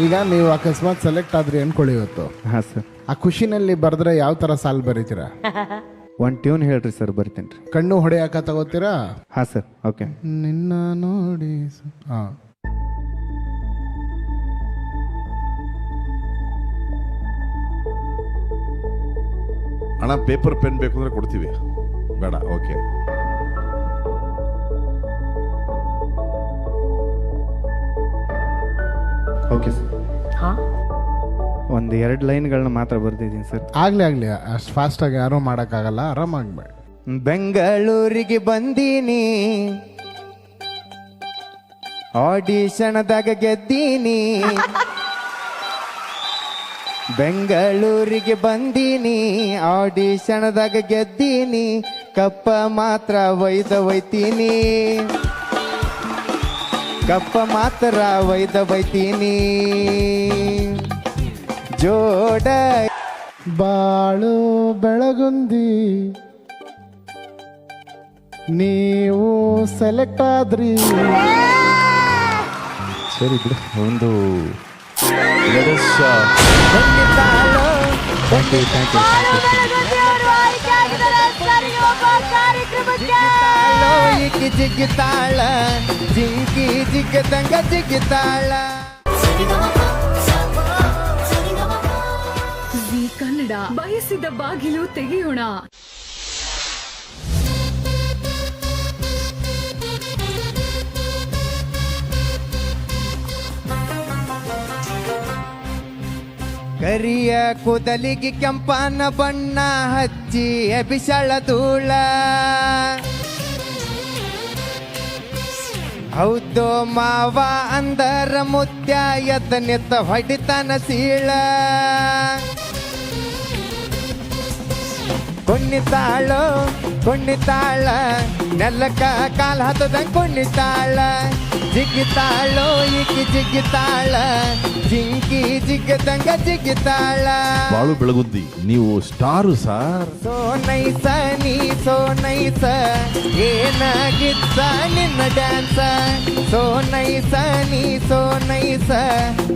ಈಗ ನೀವು ಅಕಸ್ಮಾತ್ ಸೆಲೆಕ್ಟ್ ಆದ್ರಿ ಅನ್ಕೊಳ್ಳಿ ಇವತ್ತು. ಹಾಂ ಸರ್ ಆ ಖುಷಿನಲ್ಲಿ ಬರೆದ್ರೆ ಯಾವ ತರ ಸಾಲ್ ಬರೀತೀರಾ? ಒಂದು ಟ್ಯೂನ್ ಹೇಳ್ರಿ ಸರ್ ಬರ್ತೀನಿ ರೀ. ಕಣ್ಣು ಹೊಡೆಯಾಕ ತಗೋತೀರಾ? ಹಾಂ ಸರ್ ಓಕೆ ನಿನ್ನ ನೋಡಿ ಹಾ. ಅಣ್ಣ ಪೇಪರ್ ಪೆನ್ ಬೇಕು ಅಂದ್ರೆ ಕೊಡ್ತೀವಿ. ಬೇಡ ಓಕೆ ಓಕೆ ಸರ್ ಹಾ? ಒಂದು ಎರಡು ಲೈನ್ಗಳನ್ನ ಮಾತ್ರ ಬರ್ತಿದ್ದೀನಿ ಸರ್ ಆಗ್ಲಿ ಆಗಲಿ ಅಷ್ಟು ಫಾಸ್ಟಾಗಿ ಯಾರೂ ಮಾಡೋಕ್ಕಾಗಲ್ಲ ಆರಾಮಾಗಬೇಡ ಆರಾಮಾಗ್ಬೇಡಿ ಬೆಂಗಳೂರಿಗೆ ಬಂದೀನಿ. ಆಡಿಷನ್ದಾಗ ಗೆದ್ದೀನಿ. ಬೆಂಗಳೂರಿಗೆ ಬಂದೀನಿ. ಆಡಿಷನ್ದಾಗ ಗೆದ್ದೀನಿ. ಕಪ್ಪ ಮಾತ್ರ ಒಯ್ದ ಒಯ್ತೀನಿ. ಕಪ್ಪ ಮಾತ್ರ ಒಯ್ದ ಒಯ್ತೀನಿ ಜೋಡ ಬಾಳು ಬೆಳಗುಂದಿ ನೀವು ಸೆಲೆಕ್ಟ್ ಆದ್ರಿ ಸರಿ ಬಿಡು ಒಂದು ಖಂಡಿತಾಳು ತಾಳೋ ಈಕಿ ಜಿಗ್ಗಿತಾಳ ಜಿಂಕಿ ಜಿಗ್ಗದಂಗ ಜಿಗ್ಗಿತಾಳ ಜಿ ಕನ್ನಡ ಬಯಸಿದ ಬಾಗಿಲು ತೆಗೆಯೋಣ. ಕರಿಯ ಕೂದಲಿಗೆ ಕೆಂಪನ ಬಣ್ಣ ಹಚ್ಚಿ ಅಭಿಷಳ ಧೂಳ. ಹೌದು ಮಾವ ಅಂದರ ಮುತ್ಯ ಎದ್ದ ನಿತ್ತ ಹೊಡಿತನ ಸೀಳ ಕುಣ್ಣಿತಾಳು ಕುಣ್ಣಿತಾಳ ನೆಲ್ಲಕ್ಕ ಕಾಲ್ ಹತ್ತದಂಗ ಕುಣಿತಾಳ. ಜಿಗಿತಾಳೋ ಈಕಿ ಜಿಗ್ಗಿತಾಳ ಜಿಂಕಿ ಜಿಗ್ಗದಂಗ ಜಿಗ್ಗಿತಾಳ ಬಾಳು ಬೆಳಗುದ್ದಿ ನೀವು ಸ್ಟಾರು ಸಾರ್. ಸೋ ನೈಸ ನೀ ಸೋ ನೈಸ. ಏನಾಗಿತ್ತ ನಿನ್ನ ಡ್ಯಾನ್ಸ? ಸೋ ನೈಸ ನೀ ಸೋ ನೈಸ.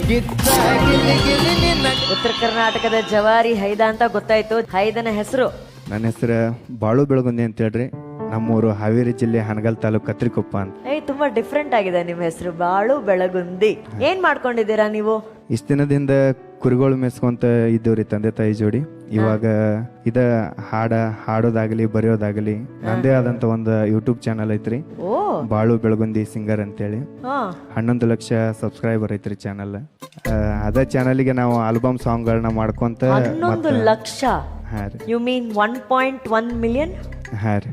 ಗಿತ್ತ ಗಿಲಿ ಗಿಲಿ ನಿನ್ನ ಉತ್ತರ ಕರ್ನಾಟಕದ ಜವಾರಿ ಹೈದ ಅಂತ ಗೊತ್ತಾಯ್ತು. ಹೈದನ ಹೆಸರು? ನನ್ನ ಹೆಸರು ಬಾಳು ಬೆಳಗುಂದಿ ಅಂತ ಹೇಳ್ರಿ. ನಮ್ಮೂರು ಹಾವೇರಿ ಜಿಲ್ಲೆ ಹನಗಲ್ ತಾಲೂಕು ಕತ್ರಿಕೊಪ್ಪ ಅಂತ. ಏಯ್ ತುಂಬಾ ಡಿಫ್ರೆಂಟ್ ಆಗಿದೆ ನಿಮ್ಮ ಹೆಸರು. ಬಾಳು ಬೆಳಗುಂದಿ. ಏನ್ ಮಾಡ್ಕೊಂಡಿದ್ದೀರಾ ನೀವು? ಇಷ್ಟ ದಿನದಿಂದ ಕುರಿಗಳು ಮೆಸ್ಕೊಂತ ಇದ್ದೇವ್ರಿ ತಂದೆ ತಾಯಿ ಜೋಡಿ. ಇವಾಗ ಇದ ಹಾಡ ಹಾಡೋದಾಗಲಿ ಬರೆಯೋದಾಗಲಿ ನಂದೇ ಆದಂತ ಒಂದು ಯೂಟ್ಯೂಬ್ ಚಾನಲ್ ಐತ್ರಿ. ಓ. ಬಾಳು ಬೆಳಗುಂದಿ ಸಿಂಗರ್ ಅಂತೇಳಿ. ಹಾ. ಹನ್ನೊಂದು ಲಕ್ಷ ಸಬ್ಸ್ಕ್ರೈಬರ್ ಐತ್ರಿ ಚಾನಲ್ ಅದ ಚಾನಲ್ಗೆ ನಾವು ಆಲ್ಬಮ್ ಸಾಂಗ್ಗಳನ್ನ ಮಾಡ್ಕೊಂತ ಹನ್ನೊಂದು ಲಕ್ಷ. ಹಾ ರೀ. You mean one point one million ಹಾ ರೀ.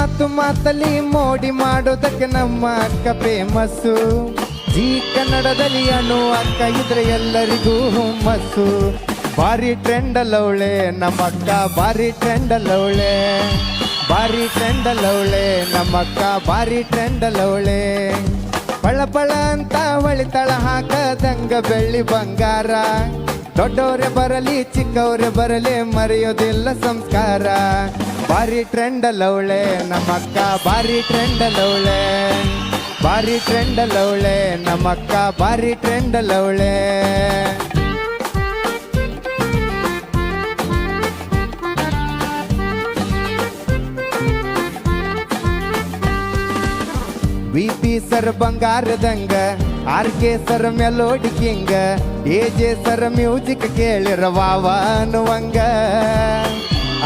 ಮಾತು ಮಾತಲ್ಲಿ ಮೋಡಿ ಮಾಡೋದಕ್ಕೆ ನಮ್ಮ ಅಕ್ಕ ಫೇಮಸ್ಸು ಜಿ ಕನ್ನಡದಲ್ಲಿ ಅನು ಅಕ್ಕ ಇದ್ರೆ ಎಲ್ಲರಿಗೂ ಹುಮ್ಮಸ್ಸು. ಭಾರಿ ಟ್ರೆಂಡ್ ಅಲ್ಲವಳೆ ನಮ್ಮ ಅಕ್ಕ ಭಾರಿ ಟ್ರೆಂಡ್ ಅಲ್ಲವಳೆ ಭಾರಿ ಟ್ರೆಂಡ್ ಅಲ್ಲವಳೆ ನಮ್ಮ ಅಕ್ಕ ಭಾರಿ ಟ್ರೆಂಡ್ ಅಲ್ಲವಳೆ ಪಳ ಪಳ ಅಂತ ಹೊಳಿತಳ ಹಾಕದಂಗ ಬೆಳ್ಳಿ ಬಂಗಾರ. ದೊಡ್ಡವ್ರೆ ಬರಲಿ, ಚಿಕ್ಕವ್ರೆ ಬರಲಿ, ಮರೆಯೋದಿಲ್ಲ ಸಂಸ್ಕಾರ. ಭಾರಿ ಟ್ರೆಂಡ್ ಅಲ್ಲವಳೆ ನಮ್ಮ ಅಕ್ಕ ಭಾರಿ ಟ್ರೆಂಡ್ ಅಲ್ಲವಳೆ ಭಾರಿ ಟ್ರೆಂಡ್ ಅಲ್ಲವಳೆ ನಮ್ಮ ಅಕ್ಕ ಭಾರಿ ಟ್ರೆಂಡ್ ಅಲ್ಲವಳೆ V P sir ಬಂಗಾರದಂಗ R K sir melody king A J sir music ಕೇಳಿರ ವಾವ ಅನ್ನುವಂಗ.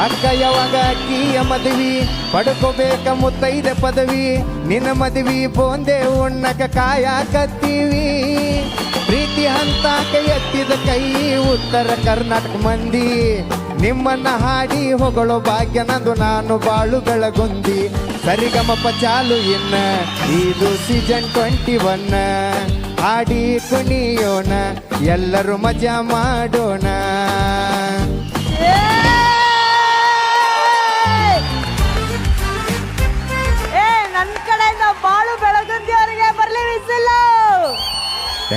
ಅಕ್ಕ ಯಾವಾಗ ಅಕ್ಕಿಯ ಮದುವಿ, ಪಡ್ಕೋಬೇಕ ಮುತ್ತೈದೆ ಪದವಿ. ನಿನ್ನ ಮದುವಿ ಬೋಂದೆ ಉಣ್ಣಕ ಕಾಯಕತ್ತೀವಿ. ಪ್ರೀತಿ ಹಂತಾಕ ಎತ್ತಿದ ಕೈ, ಉತ್ತರ ಕರ್ನಾಟಕ ಮಂದಿ. ನಿಮ್ಮನ್ನ ಹಾಡಿ ಹೊಗಳೋ ಭಾಗ್ಯ ನಂದು, ನಾನು ಬಾಳುಗಳ ಗುಂದಿ. ಸರಿಗಮಪ ಚಾಲು ಇನ್ನ, ಇದು ಸೀಸನ್ ಟ್ವೆಂಟಿ ಒನ್ ಹಾಡಿ ಕುಣಿಯೋಣ, ಎಲ್ಲರೂ ಮಜಾ ಮಾಡೋಣ.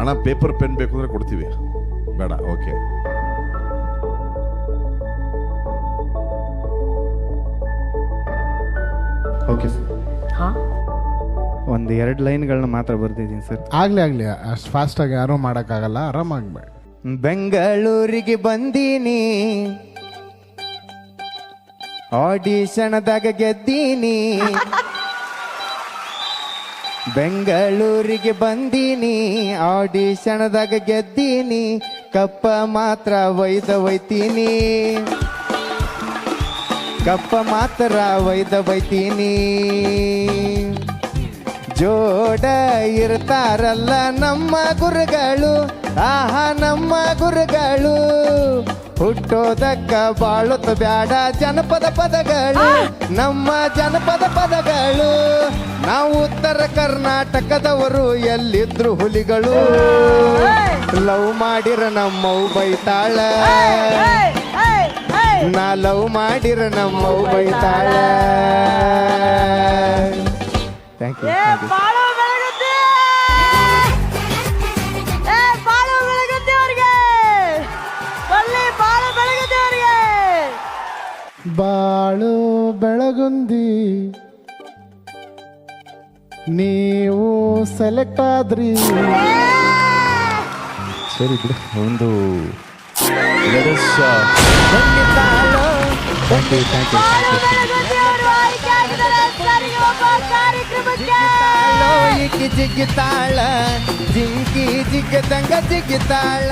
ಅಣ್ಣ ಪೇಪರ್ ಪೆನ್ ಬೇಕು ಅಂದ್ರೆ ಕೊಡ್ತೀವಿ. ಬೇಡ ಓಕೆ ಓಕೆ ಸರ್ ಹಾ? ಒಂದು ಎರಡು ಲೈನ್ಗಳನ್ನ ಮಾತ್ರ ಬರ್ತಿದ್ದೀನಿ ಸರ್ ಆಗ್ಲಿ ಆಗ್ಲಿ ಅಷ್ಟು ಫಾಸ್ಟ್ ಆಗಿ ಯಾರು ಆರಾಮಾಗಿ ಆರಾಮಾಗ್ಬೇಡಿ ಬೆಂಗಳೂರಿಗೆ ಬಂದೀನಿ. ಆಡಿಷನ್ದಾಗ ಗೆದ್ದೀನಿ. ಬೆಂಗಳೂರಿಗೆ ಬಂದೀನಿ ಆಡಿಷನ್ದಾಗ ಗೆದ್ದೀನಿ ಕಪ್ಪ ಮಾತ್ರ ಒಯ್ದ ಒಯ್ತೀನಿ. ಕಪ್ಪ ಮಾತ್ರ ಒಯ್ದ ಒಯ್ತೀನಿ. ಜೋಡ ಇರ್ತಾರಲ್ಲ ನಮ್ಮ ಗುರುಗಳು. ಆಹಾ ನಮ್ಮ ಗುರುಗಳು. ಹುಟ್ಟೋದಕ್ಕ ಬಾಳುತ್ತ ಬ್ಯಾಡ ಜನಪದ ಪದಗಳು. ನಮ್ಮ ಜನಪದ ಪದಗಳು. ನಾವು ಉತ್ತರ ಕರ್ನಾಟಕದವರು ಎಲ್ಲಿದ್ರು ಹುಲಿಗಳು. ಲವ್ ಮಾಡಿರ ನಮ್ಮವು ಬೈತಾಳ. ನಾ ಲವ್ ಮಾಡಿರ ನಮ್ಮವು ಬೈತಾಳ. ಥ್ಯಾಂಕ್ ಯು ಏ ಬಾಳು ಬೆಳಗುತ್ತಿ ಏ ಬಾಳು ಬೆಳಗುತ್ತಿ ಅವ್ರಿಗೆ ಬಲ್ಲಿ ಬಾಳು ಬೆಳಗುತ್ತಿ ಅವ್ರಿಗೆ ಬಾಳು ಬೆಳಗುಂದಿ ನೀವು ಸೆಲೆಕ್ಟ್ ಆದ್ರಿ ಸರಿ ಬಿಡು ಒಂದು Let us, uh, thank you thank you ಈಕಿ ಜಿಗಿತಾಳ ಜಿಂಕಿ ಜಿಗ್ಗದಂಗ ಜಿಗಿತಾಳ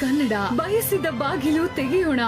ಕನ್ನಡ ಬಯಸಿದ ಬಾಗಿಲು ತೆಗೆಯೋಣ.